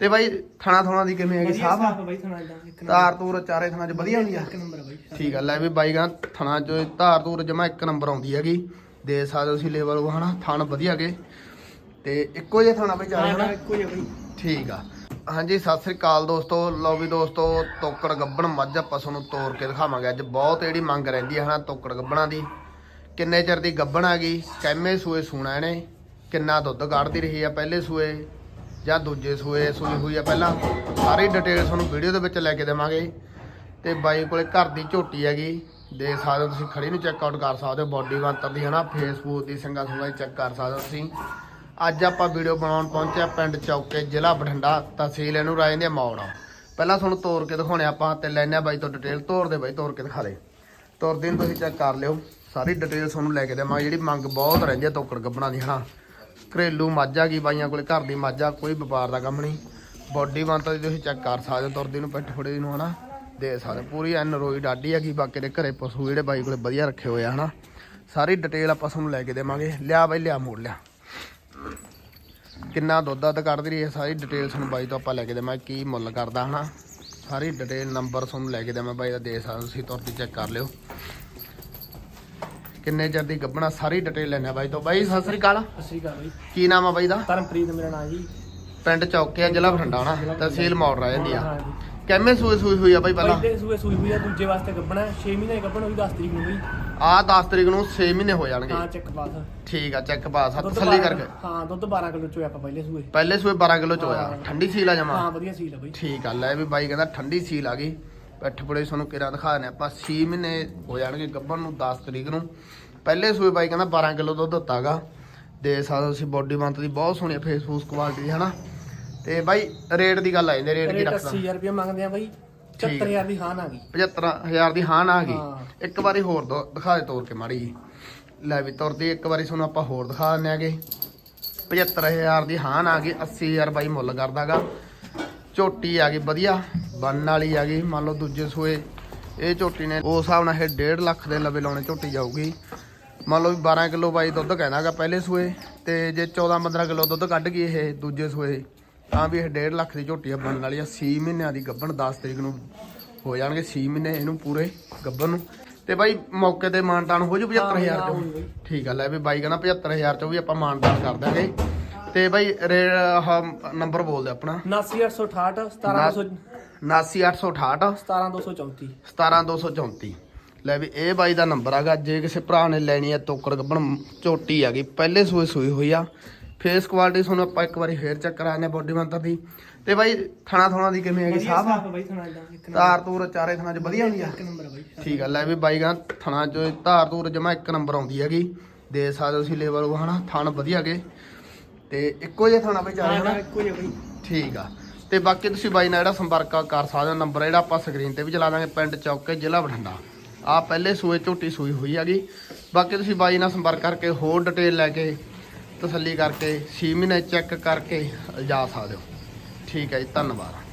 ਤੇ ਬਾਈ ਥਣਾ ਥਣਾ ਦੀ ਕਿਵੇਂ ਹੈਗੀ ਸਾਫ਼ ਸਾਫ਼ ਬਾਈ ਥਣਾ ਇਦਾਂ ਇੱਕ ਨੰਬਰ। ਧਾਰ ਤੂਰ ਚਾਰੇ ਥਣਾ ਚ ਵਧੀਆ ਹੁੰਦੀ ਆ? ਇੱਕ ਨੰਬਰ ਬਾਈ ਠੀਕ ਆ ਲੈ ਵੀ ਬਾਈ ਕਹਿੰਦਾ ਥਣਾ ਚ ਧਾਰ ਤੂਰ ਜਮਾ ਇੱਕ ਨੰਬਰ ਆਉਂਦੀ ਹੈਗੀ। ਦੇ ਸਕਦੇ ਤੁਸੀਂ ਲੈਵਲ ਉਹ ਹਨਾ ਥਣ ਵਧੀਆ ਗੇ ਤੇ ਇੱਕੋ ਜਿਹਾ ਥਾਣਾ ਬਈ ਚਾਰੇ ਹਨਾ? ਇੱਕੋ ਜਿਹਾ ਬਾਈ। ਠੀਕ ਆ। ਹਾਂਜੀ ਸਤਿ ਸ੍ਰੀ ਅਕਾਲ ਦੋਸਤੋ। ਲਓ ਵੀ ਦੋਸਤੋ ਤੋਕੜ ਗੱਬਣ ਮੱਝ ਆਪਾਂ ਤੁਹਾਨੂੰ ਤੋੜ ਕੇ ਦਿਖਾਵਾਂਗੇ। ਅੱਜ ਬਹੁਤ ਜਿਹੜੀ ਮੰਗ ਰਹਿੰਦੀ ਹੈ ਹਨਾ ਤੋਕੜ ਗੱਬਣਾ ਦੀ। ਕਿੰਨੇ ਚਿਰ ਦੀ ਗੱਬਣ ਆ ਗਈ? ਕੈਮੇ ਸੂਏ ਸੂਣਾ ਇਹਨੇ। ਕਿੰਨਾ ਦੁੱਧ ਕੱਢਦੀ ਰਹੀ ਆ ਪਹਿਲੇ ਸੂਏ। ਜਾਂ ਦੂਜੇ ਸੂਏ ਸੂਈ ਹੋਈ ਆ ਪਹਿਲਾਂ, ਸਾਰੀ ਡਿਟੇਲ ਤੁਹਾਨੂੰ ਵੀਡੀਓ ਦੇ ਵਿੱਚ ਲੈ ਕੇ ਦੇਵਾਂਗੇ। ਤੇ ਬਾਈ ਕੋਲੇ ਘਰ ਦੀ ਝੋਟੀ ਹੈਗੀ ਦੇਖ ਸਕਦੇ ਹੋ ਤੁਸੀਂ ਖੜੀ ਨੂੰ ਚੈੱਕ ਆਊਟ ਕਰ ਸਕਦੇ ਹੋ ਬਾਡੀ ਬੰਤਰ ਦੀ, ਹਨਾ ਫੇਸਬੁੱਕ ਦੀ ਸਿੰਗਾ ਸੁੰਗਾ ਚੈੱਕ ਕਰ ਸਕਦੇ ਹੋ ਤੁਸੀਂ। ਅੱਜ ਆਪਾਂ ਵੀਡੀਓ ਬਣਾਉਣ ਪਹੁੰਚਿਆ ਪਿੰਡ ਚੌਕੇ, ਜ਼ਿਲ੍ਹਾ ਬਠਿੰਡਾ, ਤਹਿਸੀਲ ਇਹਨੂੰ ਰਾਜ ਦੇ ਮੌੜ। ਪਹਿਲਾਂ ਤੁਹਾਨੂੰ ਤੋਰ ਕੇ ਦਿਖਾਉਣੇ ਆਪਾਂ, ਤੇ ਲੈਣੇ ਆ ਬਾਈ ਤੋਂ ਡਿਟੇਲ ਤੋਰ ਦੇ ਬਾਈ, ਤੋਰ ਕੇ ਦਿਖਾ ਦੇ। ਤੁਰਦੇ ਨੂੰ ਤੁਸੀਂ ਚੈੱਕ ਕਰ ਲਿਓ, ਸਾਰੀ ਡਿਟੇਲ ਤੁਹਾਨੂੰ ਲੈ ਕੇ ਦੇਵਾਂਗੇ, ਜਿਹੜੀ ਮੰਗ ਬਹੁਤ ਰਹਿੰਦੀ ਹੈ, ਤੋਕੜ ਗੱਬਣਾ ਦੀ, ਹਨਾ। ਘਰੇਲੂ ਮੱਝ ਕੀ ਬਾਈਆਂ ਕੋਲੇ, ਘਰ ਦੀ ਮਾਝਾ ਕੋਈ ਵਪਾਰ ਦਾ ਕੰਮ ਨਹੀਂ। ਬੋਡੀ ਬੰਤ ਦੀ ਤੁਸੀਂ ਚੈੱਕ ਕਰ ਸਕਦੇ ਹੋ, ਤੁਰਦੀ ਨੂੰ, ਪਿੱਠ ਫੁੜੇ ਨੂੰ, ਹਨਾ? ਦੇ ਸਕਦੇ ਹੋ। ਪੂਰੀ ਐਨ ਰੋਈ ਡਾਡੀ ਹੈਗੀ ਬਾਕੀ ਦੇ ਘਰੇ ਪਸ਼ੂ ਜਿਹੜੇ ਬਾਈ ਕੋਲੇ ਵਧੀਆ ਰੱਖੇ ਹੋਏ ਆ, ਹਨਾ? ਸਾਰੀ ਡਿਟੇਲ ਆਪਾਂ ਤੁਹਾਨੂੰ ਲੈ ਕੇ ਦੇਵਾਂਗੇ। ਲਿਆ ਬਾਈ, ਲਿਆ ਮੋੜ, ਲਿਆ। ਕਿੰਨਾ ਦੁੱਧ ਅੱਧ ਕੱਢਦੀ ਰਹੀ ਹੈ ਸਾਰੀ ਡਿਟੇਲ ਤੁਹਾਨੂੰ ਬਾਈ ਤੋਂ ਆਪਾਂ ਲੈ ਕੇ ਦੇਵਾਂਗੇ, ਕੀ ਮੁੱਲ ਕਰਦਾ, ਹਨਾ? ਸਾਰੀ ਡਿਟੇਲ, ਨੰਬਰ ਤੁਹਾਨੂੰ ਲੈ ਕੇ ਦੇਵਾਂ ਬਾਈ ਦਾ, ਦੇ ਸਕਦੇ ਤੁਸੀਂ, ਤੁਰਦੀ ਚੈੱਕ ਕਰ ਲਿਓ। ਕਿੰਨੇ ਚਿਰ ਦੀ ਗੱਬਣਾ ਸਾਰੀ ਡਿਟੇਲ ਲੈਣਾ ਬਾਈ ਤੋਂ। ਬਾਈ ਸਤਿ ਸ੍ਰੀ ਅਕਾਲ। ਸਤਿ ਸ਼੍ਰੀ ਅਕਾਲ ਬਾਈ। ਕੀ ਨਾਮ ਆ ਬਾਈ ਦਾ? ਧਰਮਪ੍ਰੀਤ ਮੇਰਾ ਨਾਮ ਜੀ। ਪਿੰਡ ਚੌਕਿਆ ਜ਼ਿਲ੍ਹਾ ਬਠਿੰਡਾ ਨਾ ਤਹਿਸੀਲ ਮੌੜ ਰਹਿ ਜਾਂਦੀ ਆ। ਕਿੰਨੇ ਸੂਏ ਸੂਈ ਹੋਈ ਆ ਬਾਈ ਪਹਿਲਾਂ? ਪਹਿਲੇ ਸੂਏ ਸੂਈ ਹੋਈ ਆ ਦੂਜੇ ਵਾਸਤੇ ਗੱਬਣਾ 6 ਮਹੀਨੇ ਗੱਬਣ ਹੋਈ 10 ਤਰੀਕ ਨੂੰ ਬਈ। ਆ 10 ਤਰੀਕ ਨੂੰ 6 ਮਹੀਨੇ ਹੋ ਜਾਣਗੇ। ਹਾਂ ਚੱਕ ਪਾਸ ਠੀਕ ਆ ਚੈੱਕ ਪਾਸ ਦੁੱਧ ਤਸੱਲੀ 12 ਕਰਕੇ। ਹਾਂ ਦੁੱਧ 12 ਕਿਲੋ ਚੋਇਆ ਆਪਾਂ ਪਹਿਲੇ ਸੂਏ। ਪਹਿਲੇ ਸੂਏ 12 ਕਿਲੋ ਚ ਹੋਇਆ ਹਾਂ। ਠੰਡੀ ਸੀਲ ਆ ਜਮਾ। ਹਾਂ ਵਧੀਆ ਸੀਲ ਆ ਬਈ। ਠੀਕ ਆ ਲੈ ਵੀ ਬਾਈ ਕਹਿੰਦਾ ਠੰਡੀ ਸੀਲ ਆ ਗਈ। ਪਿੱਠ ਪੁੜੇ ਤੁਹਾਨੂੰ ਕਿਰਾ ਦਿਖਾ ਦਿੰਦੇ ਆਪਾਂ 6 ਮਹੀਨੇ ਹੋ ਜਾਣਗੇ ਗੱਭਣ ਨੂੰ 10 ਤਰੀਕ ਨੂੰ। ਪਹਿਲੇ ਸੂਏ ਬਾਈ ਕਹਿੰਦਾ 12 ਕਿਲੋ ਦੁੱਧ ਦਿੱਤਾਗਾ। ਦੇ ਹੋ ਤੁਸੀਂ ਬੋਡੀ ਬੰਤ ਦੀ ਬਹੁਤ ਸੋਹਣੀ ਫੇਸਬੁੱਕ ਕੁਆਲਿਟੀ ਦੀ ਹਨਾ? ਤੇ ਬਾਈ ਰੇਟ ਦੀ ਗੱਲ ਆ ਜਾਂਦੀ ਰੇਟ ਕੀ ਰੱਖਦਾ? 80000 ਰੁਪਏ ਮੰਗਦੇ ਆ ਬਈ। ਠੀਕ। 70000 ਦੀ ਹਾਨ ਆ ਗਈ। 75000 ਦੀ ਹਾਂ ਨਾ ਆ ਗਈ। ਇੱਕ ਵਾਰੀ ਹੋਰ ਦਿਖਾ ਦੇ ਤੋਰ ਕੇ ਮਾੜੀ ਜੀ। ਲੈ ਵੀ ਤੁਰਦੀ ਇੱਕ ਵਾਰੀ ਤੁਹਾਨੂੰ ਆਪਾਂ ਹੋਰ ਦਿਖਾ ਦਿੰਦੇ ਆਗੇ। 75000 ਦੀ ਹਾਂ ਆ ਗਈ 80000 ਬਾਈ ਮੁੱਲ ਕਰਦਾਗਾ। ਝੋਟੀ ਆ ਗਈ ਵਧੀਆ। ਬੰਨ ਵਾਲੀ ਆ ਗਈ ਮੰਨ ਲਓ ਦੂਜੇ ਸੂਏ। ਇਹ ਝੋਟੀ ਨੇ ਉਸ ਹਿਸਾਬ ਨਾਲ ਇਹ 1.5 ਲੱਖ ਦੇ ਲਵੇ ਲਾਉਣੇ ਝੋਟੀ ਜਾਊਗੀ। ਮੰਨ ਲਓ ਵੀ 12 ਕਿਲੋ ਬਾਈ ਦੁੱਧ ਕਹਿੰਦਾਗਾ ਪਹਿਲੇ ਸੂਏ ਤੇ ਜੇ 14 15 ਕਿਲੋ ਦੁੱਧ ਕੱਢ ਗਈ ਇਹ ਦੂਜੇ ਸੂਏ ਤਾਂ ਵੀ ਇਹ 1.5 ਲੱਖ ਦੀ ਝੋਟੀ ਆ ਬਣਨ ਵਾਲੀ ਆ। 6 ਮਹੀਨਿਆਂ ਦੀ ਗੱਭਣ 10 ਤਰੀਕ ਨੂੰ ਹੋ ਜਾਣਗੇ 6 ਮਹੀਨੇ ਇਹਨੂੰ ਪੂਰੇ ਗੱਭਣ ਨੂੰ। ਤੇ ਬਾਈ ਮੌਕੇ ਤੇ ਮਾਨਤਾਨ ਹੋ ਜੂ 75000 ਹਾਂ, ਚੋਂ। ਠੀਕ ਆ ਲੈ ਵੀ ਬਾਈ ਕਹਿੰਦਾ 75000 ਚੋਂ ਵੀ ਆਪਾਂ ਮਾਨਤਾਨ ਕਰ ਦਾਂਗੇ ਤੇ ਬਾਈ ਰੇ ਆਹ ਨੰਬਰ ਬੋਲ ਦੇ ਆਪਣਾ। 79868 17200 79868 17234 17234 ਲੈ ਵੀ ਇਹ ਬਾਈ ਦਾ ਨੰਬਰ ਹੈਗਾ ਜੇ ਕਿਸੇ ਭਰਾ ਨੇ ਲੈਣੀ ਹੈ ਤੋਕੜ ਗੱਬਣ ਝੋਟੀ ਹੈਗੀ ਪਹਿਲੇ ਸੂਏ ਸੂਈ ਹੋਈ ਆ। ਫੇਸ ਕੁਆਲਿਟੀ ਤੁਹਾਨੂੰ ਆਪਾਂ ਇੱਕ ਵਾਰੀ ਫੇਰ ਚੈੱਕ ਕਰਾਣੇ ਬੋਡੀ ਮੰਤਰ ਦੀ। ਤੇ ਬਾਈ ਥਣਾ ਥਣਾ ਦੀ ਕਿਵੇਂ ਹੈਗੀ ਸਾਫ਼ ਸਾਫ਼ ਬਾਈ ਥਣਾ ਇਦਾਂ ਇੱਕ ਨੰਬਰ। ਧਾਰ ਤੂਰ ਚਾਰੇ ਥਣਾ ਚ ਵਧੀਆ ਹੁੰਦੀ ਆ? ਇੱਕ ਨੰਬਰ ਬਾਈ ਠੀਕ ਆ ਲੈ ਵੀ ਬਾਈ ਕਹਿੰਦਾ ਥਣਾ ਚ ਧਾਰ ਤੂਰ ਜਮਾ ਇੱਕ ਨੰਬਰ ਆਉਂਦੀ ਹੈਗੀ। ਦੇ ਸਕਦੇ ਹੋ ਤੁਸੀਂ ਲੈਵਲ ਉਹ ਹਨਾ ਥਣ ਵਧੀਆ ਗੇ। ਤੇ ਇੱਕੋ ਜਿਹਾ ਥਣਾ ਬਈ ਚਾਰੇ ਹਨਾ? ਹਾਂ, ਇੱਕੋ ਜਿਹਾ ਬਾਈ। ਠੀਕ ਆ। ਤੇ ਬਾਕੀ ਤੁਸੀਂ ਬਾਈ ਨਾਲ ਜਿਹੜਾ ਸੰਪਰਕ ਕਰ ਸਕਦੇ ਹੋ ਨੰਬਰ ਜਿਹੜਾ ਆਪਾਂ ਸਕਰੀਨ ਤੇ ਵੀ ਚਲਾ ਦਾਂਗੇ ਪਿੰਡ ਚੌਕੇ ਜ਼ਿਲ੍ਹਾ ਬਠਿੰਡਾ। ਆ ਪਹਿਲੇ ਸੂਏ ਝੋਟੀ ਸੂਈ ਹੋਈ ਹੈਗੀ। ਬਾਕੀ ਤੁਸੀਂ ਬਾਈ ਨਾਲ ਸੰਪਰਕ ਕਰਕੇ ਹੋਰ ਡਿਟੇਲ ਲੈ ਕੇ ਤਸੱਲੀ ਕਰਕੇ 6 ਮਹੀਨੇ ਚੈੱਕ ਕਰਕੇ ਜਾ ਸਕਦੇ ਹੋ। ਠੀਕ ਹੈ ਜੀ ਧੰਨਵਾਦ।